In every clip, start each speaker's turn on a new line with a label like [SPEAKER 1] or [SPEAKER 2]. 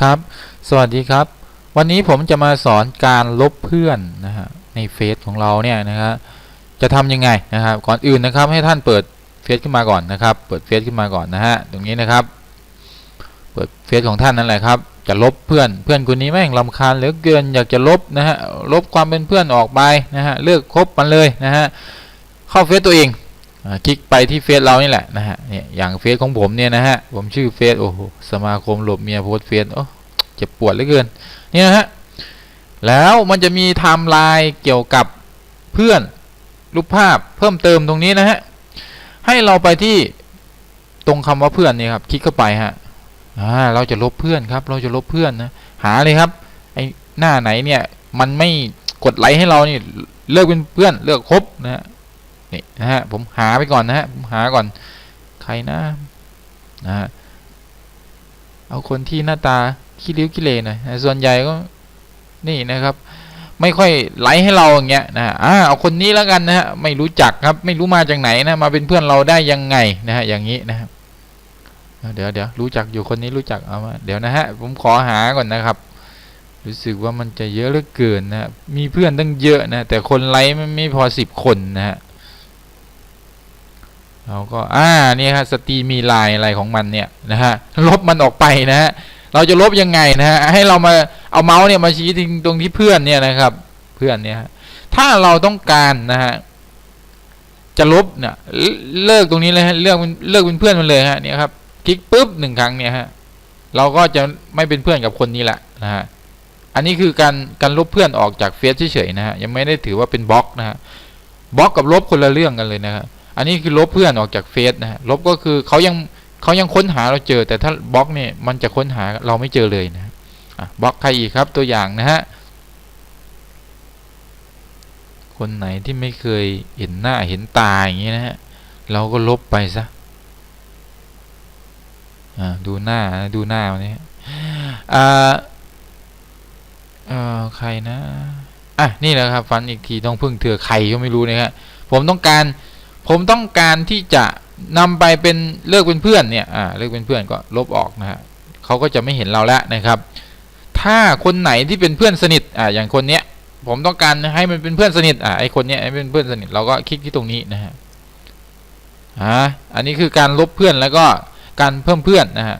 [SPEAKER 1] ครับ สวัสดีครับ วันนี้ผมจะมาสอนการลบเพื่อนนะฮะในเฟซของเราเนี่ยนะฮะจะทำยังไงนะครับ ก่อนอื่นนะครับให้ท่านเปิดเฟซขึ้นมาก่อนนะครับ เปิดเฟซขึ้นมาก่อนนะฮะตรงนี้นะครับ เปิดเฟซของท่านนั่นแหละครับ จะลบเพื่อนเพื่อนคนนี้แม่งลำคาญเหลือเกินอยากจะลบนะฮะลบความเป็นเพื่อนออกไปนะฮะเลิกคบมันเลยนะฮะเข้าเฟซตัวเอง คลิกไปที่เฟซเรานี่แหละนะฮะเนี่ยอย่างเฟซของผมเนี่ยนะฮะผมชื่อเฟซโอ้โหสมาคมหลบเมียโพสเฟซโอ้เจ็บปวดเหลือเกินเนี่นะฮะแล้วมันจะมีไทม์ไลน์เกี่ยวกับเพื่อนรูปภาพเพิ่มเติมตรงนี้นะฮะให้เราไปที่ตรงคำว่าเพื่อนนี่ครับ คลิกเข้าไปฮะอ่าเราจะลบเพื่อนครับ เราจะลบเพื่อนนะหาเลยครับไอหน้าไหนเนี่ยมันไม่กดไลค์ให้เรานี่เลิกเป็นเพื่อนเลิกคบนะฮะ นี่นะฮะผมหาไปก่อนนะฮะผมหาก่อนใครนะนะฮะเอาคนที่หน้าตาขี้ริ้วขี้เลหน่อยนะส่วนใหญ่ก็นี่นะครับ ไม่ค่อยไลค์ให้เราอย่างเงี้ยนะอ่าเอาคนนี้แล้วกันนะฮะไม่รู้จักครับ ไม่รู้มาจากไหนนะมาเป็นเพื่อนเราได้ยังไงนะฮะอย่างนี้นะครับเดี๋ยวเดี๋ยวรู้จักอยู่คนนี้รู้จักเอามาเดี๋ยวนะฮะผมขอหาก่อนนะครับ รู้สึกว่ามันจะเยอะเหลือเกินนะฮะมีเพื่อนตั้งเยอะนะแต่คนไลค์มันไม่พอสิบคนนะฮะ เราก็อ่านี่ฮะสตรีมีลน์อะไรของมันเนี่ยนะฮะลบมันออกไปนะฮะเราจะลบยังไงนะฮะให้เรามาเอาเมาส์เนี่ยมาชี้ตรงที่เพื่อนเนี่ยนะครับ เพื่อนเนี่ยถ้าเราต้องการนะฮะจะลบเนี่ยเลิเลิกตรงนี้เลยฮะเลิกเป็นเลิกเป็นเพื่อนมันเลยฮะเนี่ยครับคลิกปุ๊บหนึ่งครั้งเนี่ยฮะเราก็จะไม่เป็นเพื่อนกับคนนี้แหละนะฮะอันนี้คือการการลบเพื่อนออกจากเฟซเฉยๆนะฮะยังไม่ได้ถือว่าเป็นบล็อกนะฮะบล็อกกับลบคนละเรื่องกันเลยนะครับ อันนี้คือลบเพื่อนออกจากเฟซนะฮะลบก็คือเขายังเขายังค้นหาเราเจอ แต่ถ้าบล็อกเนี่ยมันจะค้นหาเราไม่เจอเลยนะบล็อกใครอีกครับตัวอย่างนะฮะคนไหนที่ไม่เคยเห็นหน้าเห็นตาอย่างนี้นะฮะเราก็ลบไปซะอ่าดูหน้าดูหน้าวันนี้อ่าเอ่อใครนะอะนี่แหละครับฟันอีกทีต้องพึ่งเถื่อใครก็ไม่รู้นะฮะผมต้องการ ผมต้องการที่จะนำไปเป็นเลิกเป็นเพื่อนเนี่ยอ่าเลิกเป็นเพื่อนก็ลบออกนะฮะเขาก็จะไม่เห็นเราแล้วนะครับ ถ้าคนไหนที่เป็นเพื่อนสนิทอ่าอย่างคนเนี้ยผมต้องการให้มันเป็นเพื่อนสนิทอ่าไอคนเนี้ยให้เป็นเพื่อนสนิทเราก็คลิกที่ตรงนี้นะฮะอ่าอันนี้คือการลบเพื่อนแล้วก็การเพิ่มเพื่อนนะฮะ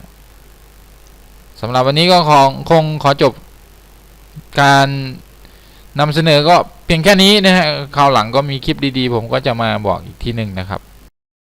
[SPEAKER 1] สำหรับวันนี้ก็คงคงขอจบการ นำเสนอก็เพียงแค่นี้นะฮะคราวหลังก็มีคลิปดีๆ ผมก็จะมาบอกอีกทีหนึ่งนะครับ